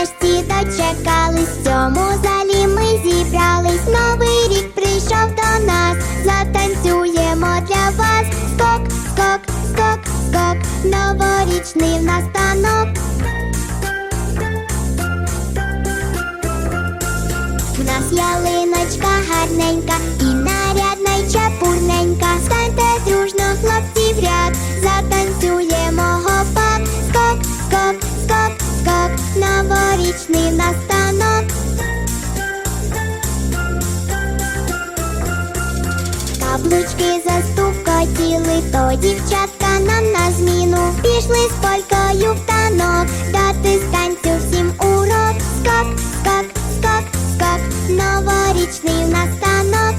нарешті дочекались в цьому залі ми зібрались. Новий рік прийшов до нас, затанцюємо для вас. Скок, скок, скок, скок, новорічний в нас танок. У нас ялиночка гарненька і на новорічний настанок. Каблучки застукотіли, то дівчатка нам на зміну пішли з полькою в танок, дати з танцю всім урок. Скок, скок, скок, скок, новорічний настанок.